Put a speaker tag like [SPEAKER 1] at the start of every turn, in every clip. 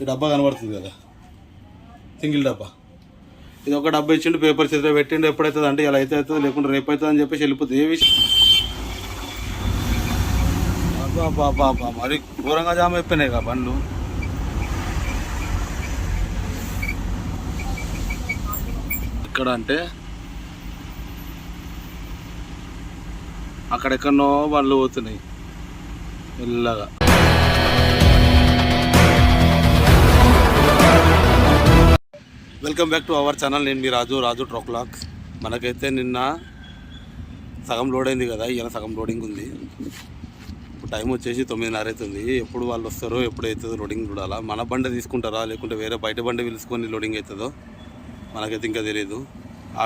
[SPEAKER 1] ఈ డబ్బా కనబడుతుంది కదా. సింగిల్ డబ్బా. ఇది ఒక డబ్బా ఇచ్చిండు పేపర్ చేతిలో పెట్టిండు ఎప్పుడైతుంది అంటే ఇలా అయితే అవుతుంది లేకుంటే రేపు అవుతుంది అని చెప్పేసి వెళ్ళిపోతుంది. ఏ విషయం? అబ్బా మరి ఘోరంగా జామ అయిపోయినాయి కదా బండ్లు. ఇక్కడ అంటే అక్కడెక్కడో బండ్లు పోతున్నాయి. మెల్లగా. Welcome back to our channel నేను మీ రాజు రాజు ట్రోక్లాక్ మనకైతే నిన్న సగం లోడ్ అయింది కదా ఈయన సగం లోడింగ్ ఉంది. టైం వచ్చేసి తొమ్మిదిన్నర అవుతుంది. ఎప్పుడు వాళ్ళు వస్తారో ఎప్పుడు అవుతుందో లోడింగ్ చూడాలా. మన బండి తీసుకుంటారా లేకుంటే వేరే బయట బండి పిలుచుకొని లోడింగ్ అవుతుందో మనకైతే ఇంకా తెలియదు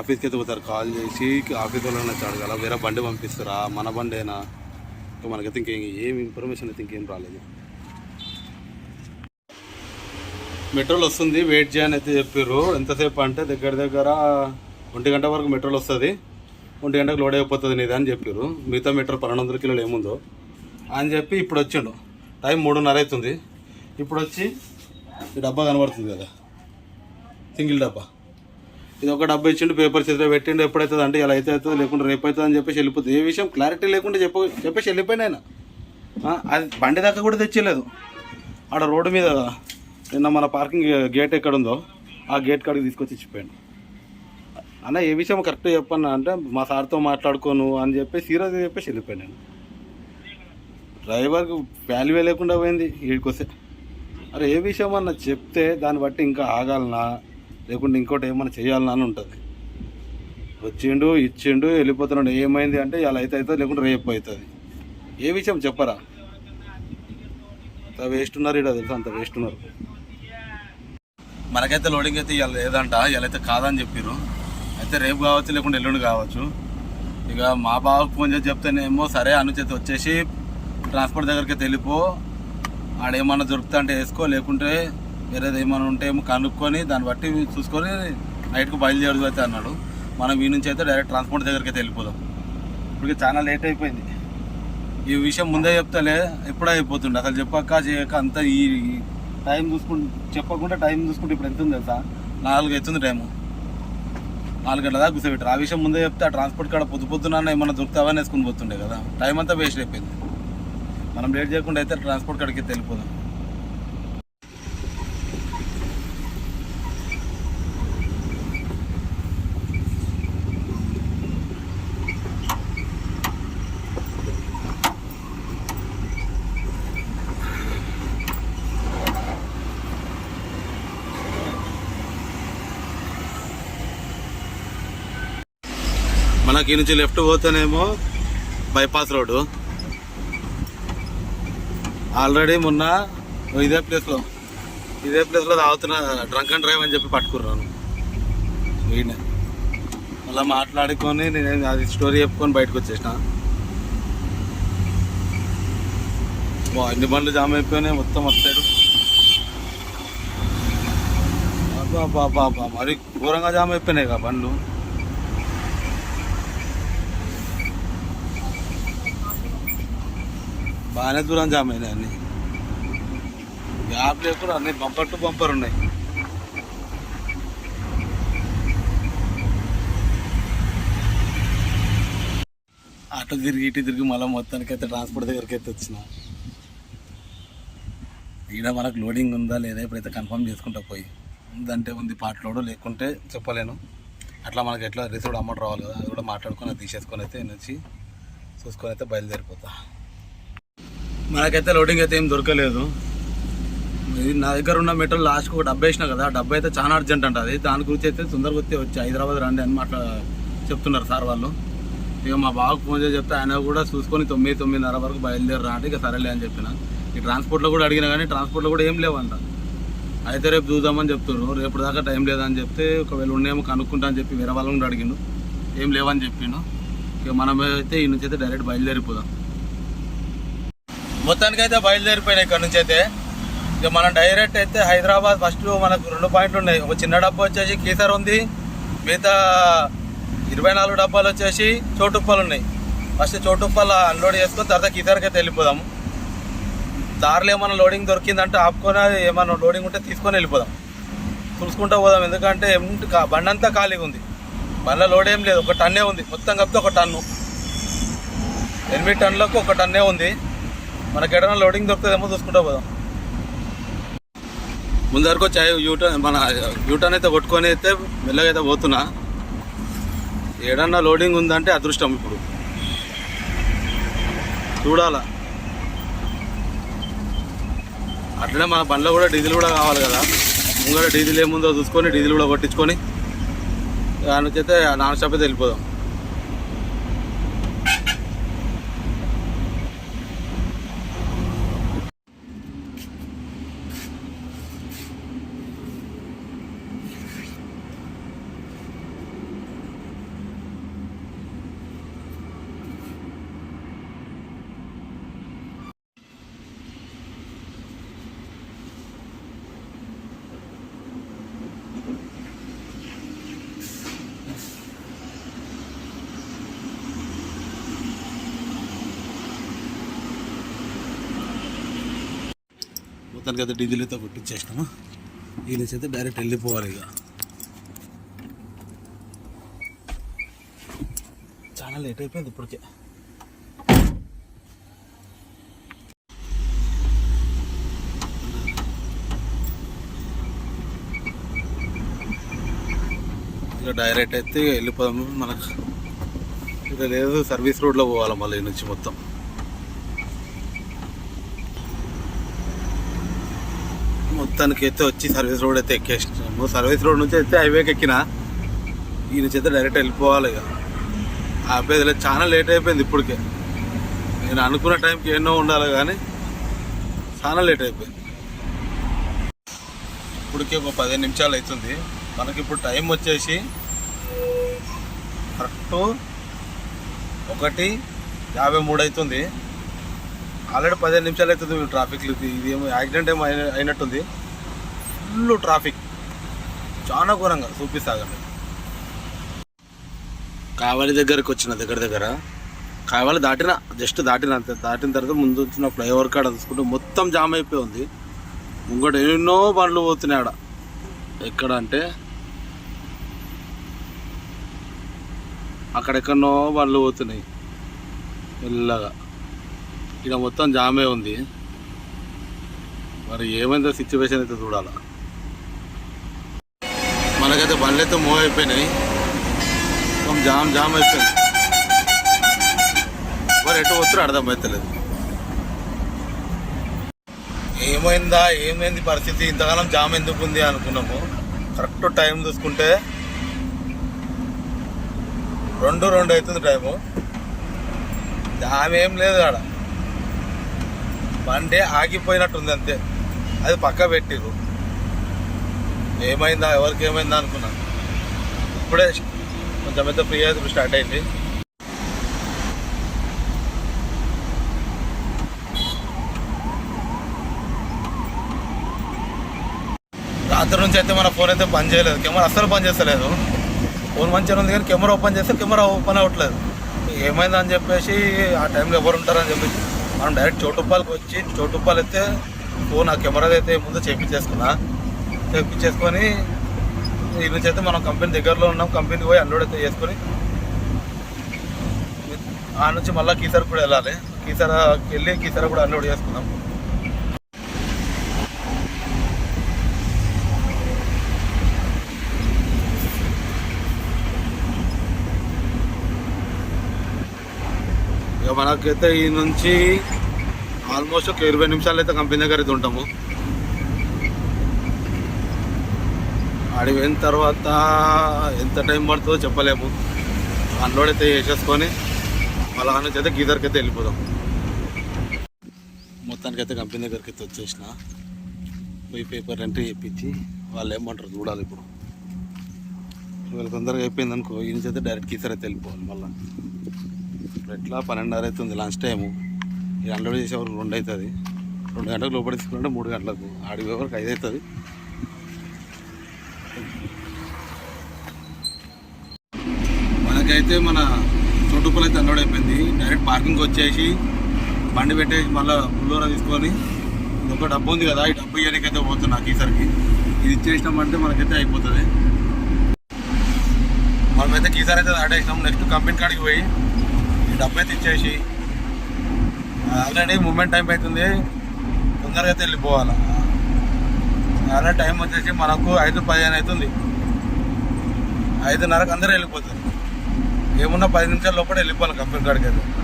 [SPEAKER 1] ఆఫీస్కి అయితే పోతారు కాల్ చేసి ఆఫీస్ వాళ్ళని అడగాల వేరే బండి పంపిస్తారా మన బండేనా? ఇంకా మనకైతే ఇంకేం ఏం ఇన్ఫర్మేషన్ అయితే ఇంకేం రాలేదు. మెట్రోలు వస్తుంది వెయిట్ చేయని అయితే చెప్పారు ఎంతసేపు అంటే దగ్గర దగ్గర ఒంటి గంట వరకు మెట్రోలు వస్తుంది. ఒంటి గంటకు లోడ్ అయిపోతుంది నీది అని చెప్పారు మిగతా మెట్రో పన్నెండు వందల కిలోలు ఏముందో అని చెప్పి ఇప్పుడు వచ్చిండు. టైం మూడున్నర అవుతుంది ఇప్పుడు వచ్చి ఈ డబ్బా కనబడుతుంది కదా. సింగిల్ డబ్బా. ఇది ఒక డబ్బా ఇచ్చిండు పేపర్ చేతిలో పెట్టిండు ఎప్పుడైతుంది అంటే ఇలా అయితే అవుతుంది లేకుంటే రేపు అవుతుంది అని చెప్పేసి వెళ్ళిపోతుంది ఏ విషయం? క్లారిటీ లేకుండా చెప్ప చెప్పేసి వెళ్ళిపోయినాయన. అది బండి దాకా కూడా తెచ్చలేదు ఆడ రోడ్డు మీద నిన్న మన పార్కింగ్ గేట్ ఎక్కడ ఉందో ఆ గేట్ కాడికి తీసుకొచ్చి ఇచ్చిపోయాను అన్న ఏ విషయం కరెక్ట్ చెప్పన్నా? అంటే మా సార్తో మాట్లాడుకోను అని చెప్పి సీరియస్ చెప్పేసి వెళ్ళిపోయాను నేను. డ్రైవర్కి వాల్యూ లేకుండా పోయింది వీడికొస్తే అరే ఏ విషయం అన్న చెప్తే దాన్ని బట్టి ఇంకా ఆగాలనా? లేకుంటే ఇంకోటి ఏమన్నా చేయాలనా అని ఉంటుంది. వచ్చిండు ఇచ్చిండు వెళ్ళిపోతున్నాడు. ఏమైంది అంటే ఇలా అయితే అవుతుంది లేకుంటే రేపు అవుతుంది. ఏ విషయం చెప్పరా? అంత వేస్ట్ ఉన్నారు ఇక్కడ తెలుసు? అంత వేస్ట్ ఉన్నారు. మనకైతే లోడింగ్ అయితే ఇవాళ లేదంట ఇవాళ అయితే కాదని చెప్పారు అయితే రేపు కావచ్చు లేకుంటే ఎల్లుండి కావచ్చు. ఇక మా బావకు ఫోన్ చేసి చెప్తేనేమో సరే అనుచేత వచ్చేసి ట్రాన్స్పోర్ట్ దగ్గరికి వెళ్ళిపో. ఆడేమన్నా దొరుకుతా అంటే వేసుకో లేకుంటే వేరేది ఏమైనా ఉంటే ఏమో కనుక్కొని దాన్ని బట్టి చూసుకొని నైట్కి బయలుదేరదు అయితే అన్నాడు. మనం ఈ నుంచి అయితే డైరెక్ట్ ట్రాన్స్పోర్ట్ దగ్గరికి అయితే వెళ్ళిపోదాం. ఇప్పుడు చాలా లేట్ అయిపోయింది. ఈ విషయం ముందే చెప్తలే ఎప్పుడే అయిపోతుండే. అసలు చెప్పాక చేయక అంతా ఈ టైం చూసుకుంటే చెప్పకుండా టైం చూసుకుంటే ఇప్పుడు ఎంత ఉంది తెలుసా? నాలుగు అవుతుంది టైము. నాలుగు గంటల దాకా కూర్చోబెట్టారు ఆ విషయం ముందే చెప్తే ఆ ట్రాన్స్పోర్ట్ కాడ పొద్దు పొద్దున ఏమన్నా దొరుకుతావని వేసుకుని పోతుండే కదా. టైం అంతా వేస్ట్ అయిపోయింది. మనం లేట్ చేయకుండా అయితే ట్రాన్స్పోర్ట్ కాడికి వెళ్ళిపోదాం. మనకి ఈ నుంచి లెఫ్ట్ పోతేనేమో బైపాస్ రోడ్డు. ఆల్రెడీ మొన్న ఇదే ప్లేస్లో ఇదే ప్లేస్లో తాగుతున్న డ్రంక్ అండ్ డ్రైవ్ అని చెప్పి పట్టుకున్నాను వీడిని అలా మాట్లాడుకొని నేను అది స్టోరీ చెప్పుకొని బయటకు వచ్చేసిన. వా, అన్ని బండ్లు జామ్ అయిపోయినాయి మొత్తం వస్తాడు బాబా బాబా మరి ఘోరంగా జామ్ అయిపోయినాయి కదా బండ్లు. బాగానే దూరం జామ్ అయినాయి అన్నీ గ్యాప్ లేకుండా అన్ని బంపర్ టు బంపర్ ఉన్నాయి. అటు తిరిగి ఇటు తిరిగి మళ్ళీ మొత్తానికి అయితే ట్రాన్స్పోర్ట్ దగ్గరికి అయితే వచ్చిన. ఈడ మనకు లోడింగ్ ఉందా లేదా ఇప్పుడైతే కన్ఫర్మ్ చేసుకుంటా పోయి. ఉందంటే ఉంది పార్ట్ లోడు లేకుంటే చెప్పలేను. అట్లా మనకి ఎట్లా రిసీవ్డ్ అమౌంట్ రావాలి కదా అది కూడా మాట్లాడుకొని తీసేసుకొని అయితే నేను వచ్చి చూసుకొని అయితే బయలుదేరిపోతా. మనకైతే లోడింగ్ అయితే ఏం దొరకలేదు. ఇది నా దగ్గర ఉన్న మెటల్ లాస్ట్కి ఒక డబ్బా వేసిన కదా ఆ డబ్బా అయితే చాలా అర్జెంట్ అంట. అది దాని గురించి అయితే తొందరగా వచ్చి వచ్చి హైదరాబాద్ రండి అని మాట్లా చెప్తున్నారు సార్ వాళ్ళు. ఇక మా బావకు ఫోన్ చేసి చెప్తే ఆయన కూడా చూసుకొని తొమ్మిది తొమ్మిదిన్నర వరకు బయలుదేరు అంటే ఇక సరేలే అని చెప్పిన. ఈ ట్రాన్స్పోర్ట్లో కూడా అడిగినా కానీ ట్రాన్స్పోర్ట్లో కూడా ఏం లేవంట. అయితే రేపు చూద్దామని చెప్తున్నారు రేపు దాకా టైం లేదని చెప్తే ఒకవేళ ఉండేమో కనుక్కుంటా అని చెప్పి వేరే వాళ్ళని కూడా అడిగిండు. ఏం లేవని చెప్పిండు. ఇక మనమైతే అయితే ఈ నుంచి అయితే డైరెక్ట్ బయలుదేరిపోదాం. మొత్తానికి అయితే బయలుదేరిపోయినాయి ఇక్కడ నుంచి అయితే. ఇక మనం డైరెక్ట్ అయితే హైదరాబాద్ ఫస్ట్ మనకు రెండు పాయింట్లు ఉన్నాయి. ఒక చిన్న డబ్బా వచ్చేసి కీసర్ ఉంది. మిగతా ఇరవై నాలుగు డబ్బాలు వచ్చేసి చోటుప్పలు ఉన్నాయి. ఫస్ట్ చోటుప్పలు అన్లోడ్ చేసుకొని తర్వాత కీసర్కి అయితే వెళ్ళిపోదాము దారిలో ఏమైనా లోడింగ్ దొరికిందంటే ఆపుకొని ఏమైనా లోడింగ్ ఉంటే తీసుకొని వెళ్ళిపోదాం. చూసుకుంటూ పోదాం. ఎందుకంటే కా- బండి అంతా ఖాళీగా ఉంది. బండ్లో లోడ్ ఏం లేదు. ఒక టన్నే ఉంది. మొత్తం కప్పితే ఒక టన్ను. ఎనిమిది టన్నులకు ఒక టన్నే ఉంది. మనకి ఎక్కడ లోడింగ్ దొరుకుతుందేమో చూసుకుంటూ పోదాం. ముందరకు వచ్చి యూటర్న్ మన యూటర్న్ అయితే కొట్టుకొని అయితే మెల్లగా అయితే పోతున్నా. ఏడన్నా లోడింగ్ ఉందంటే అదృష్టం ఇప్పుడు. చూడాలా? అట్లనే మన బండ్లో కూడా డీజిల్ కూడా కావాలి కదా. ముంగడ డీజిల్ ఏముందో చూసుకొని డీజిల్ కూడా కొట్టించుకొని దానికి అయితే నాన్ స్టాప్ అయితే వెళ్ళిపోదాం. మొత్తానికి అయితే డీజిల్ అయితే కొట్టించేసినాము. ఈ నుంచి అయితే డైరెక్ట్ వెళ్ళిపోవాలి ఇక. చాలా లేట్ అయిపోయింది ఇప్పటికే. ఇక డైరెక్ట్ అయితే వెళ్ళిపోదాము. మనకు ఇక లేదు సర్వీస్ రోడ్లో పోవాలి మళ్ళీ ఈ నుంచి మొత్తం. మొత్తానికి అయితే వచ్చి సర్వీస్ రోడ్ అయితే ఎక్కేసినాము. సర్వీస్ రోడ్ నుంచి అయితే హైవేకి ఎక్కిన ఈ నుంచి అయితే డైరెక్ట్ వెళ్ళిపోవాలి ఇక. ఆపేది చాలా లేట్ అయిపోయింది ఇప్పటికే. నేను అనుకున్న టైంకి ఎన్నో ఉండాలి కానీ చాలా లేట్ అయిపోయింది. ఇప్పటికే ఒక పదిహేను నిమిషాలు అవుతుంది. మనకి ఇప్పుడు టైం వచ్చేసి కరెక్ట్ ఒకటి యాభై మూడు అవుతుంది. ఆల్రెడీ పదిహేను నిమిషాలు అవుతుంది ట్రాఫిక్ ఇది ఏమో యాక్సిడెంట్ ఏమో అయిన- అయినట్టుంది. Full traffic. చాలా ఘోరంగా చూపిస్తాగండి కావలి దగ్గరికి వచ్చిన దగ్గర దగ్గర కావలి దాటిన జస్ట్ దాటిన అంతే దాటిన తర్వాత ముందు వచ్చిన ఫ్లైఓవర్ కాడ చూసుకుంటే మొత్తం జామ్ అయిపోయి ఉంది. ముంగట ఎన్నో బండ్లు పోతున్నాయి ఆడ. ఎక్కడ అంటే అక్కడెక్కడో బండ్లు పోతున్నాయి. మెల్లగా. ఇక్కడ మొత్తం జామే ఉంది. మరి ఏమైందో సిచ్యువేషన్ అయితే చూడాలా. మనకైతే బండ్లైతే మూవ్ అయిపోయినాయి. మొత్తం జామ్ జామ్ అయిపోయింది. మరి ఎటు వస్తారు అర్థం అవుతలేదు ఏమైందా? ఏమైంది పరిస్థితి? ఇంతకాలం జామ్ ఎందుకు ఉంది అనుకున్నాము. కరెక్ట్ టైం చూసుకుంటే రెండు రెండు అవుతుంది టైము. జామ్ ఏం లేదు ఆడ. బండి ఆగిపోయినట్టుంది అంతే. అది పక్క పెట్టిరు ఏమైందా ఎవరికి ఏమైందా అనుకున్నా. ఇప్పుడే కొంచెం అయితే ఫ్రీ అయితే స్టార్ట్ అయింది. రాత్రి నుంచి అయితే మన ఫోన్ అయితే పని చేయలేదు. కెమెరా అస్సలు పని చేస్తలేదు. ఫోన్ మంచిగా ఉంది కానీ కెమెరా ఓపెన్ చేస్తే కెమెరా ఓపెన్ అవ్వట్లేదు. ఏమైందని చెప్పేసి ఆ టైంలో ఎవరు ఉంటారని చెప్పేసి మనం డైరెక్ట్ చోటుప్పాలకు వచ్చి చోటుప్పాలు అయితే ఫోన్ ఆ కెమెరా అయితే ముందు చేపించేసుకున్నా. తెప్పించేసుకొని ఈ నుంచి అయితే మనం కంపెనీ దగ్గరలో ఉన్నాం కంపెనీకి పోయి అన్లోడ్ అయితే చేసుకొని ఆ నుంచి మళ్ళీ కీసర్ కూడా వెళ్ళాలి. కీసర వెళ్ళి కీసర కూడా అన్లోడ్ చేసుకుందాం. ఇక మనకైతే ఈ నుంచి ఆల్మోస్ట్ ఒక ఇరవై నిమిషాలు అయితే కంపెనీ దగ్గర అయితే ఉంటాము. అడిగిన తర్వాత ఎంత టైం పడుతుందో చెప్పలేము. అన్లోడ్ అయితే వేసేసుకొని మళ్ళా ఆ నుంచి అయితే గీదర్కి అయితే వెళ్ళిపోదాం. మొత్తానికి అయితే కంపెనీ దగ్గరికి అయితే వచ్చేసిన. పోయి పేపర్ ఎంట్రీ చెప్పించి వాళ్ళు ఏమంటారు చూడాలి ఇప్పుడు. వీళ్ళు తొందరగా అయిపోయింది అనుకో ఈ నుంచి అయితే డైరెక్ట్ గీసర్ అయితే వెళ్ళిపోవాలి మళ్ళీ. ఇప్పుడు ఎట్లా? పన్నెండున్నర అవుతుంది లంచ్ టైము. ఇది అన్లోడ్ చేసే వరకు రెండు అవుతుంది. రెండు గంటలకు లోపల తీసుకుంటే మూడు గంటలకు. ఆడికి వరకు ఐదు అవుతుంది. ఇదైతే మన చుట్టుపక్కల అయితే అన్లోడ్ అయిపోయింది. డైరెక్ట్ పార్కింగ్ వచ్చేసి బండి పెట్టేసి మళ్ళీ బుల్లోరా తీసుకొని ఒక డబ్బు ఉంది కదా ఈ డబ్బు ఇవ్వడానికైతే నాకు ఈసారికి ఇది ఇచ్చేసినామంటే మనకైతే అయిపోతుంది. మనమైతే కీసర్ అయితే దాటేసినాం. నెక్స్ట్ కంపెనీ కాడికి పోయి ఈ డబ్బు అయితే ఇచ్చేసి ఆల్రెడీ మూమెంట్ టైం అవుతుంది తొందరగా అయితే వెళ్ళిపోవాలి. ఆల్రెడీ టైం వచ్చేసి మనకు ఐదు పదిహేను అవుతుంది. ఐదున్నరకు అందరూ వెళ్ళిపోతారు. ఏమున్నా పది నిమిషాల లోపల వెళ్ళిపోవాలి కంపెనీ కాడికి అయితే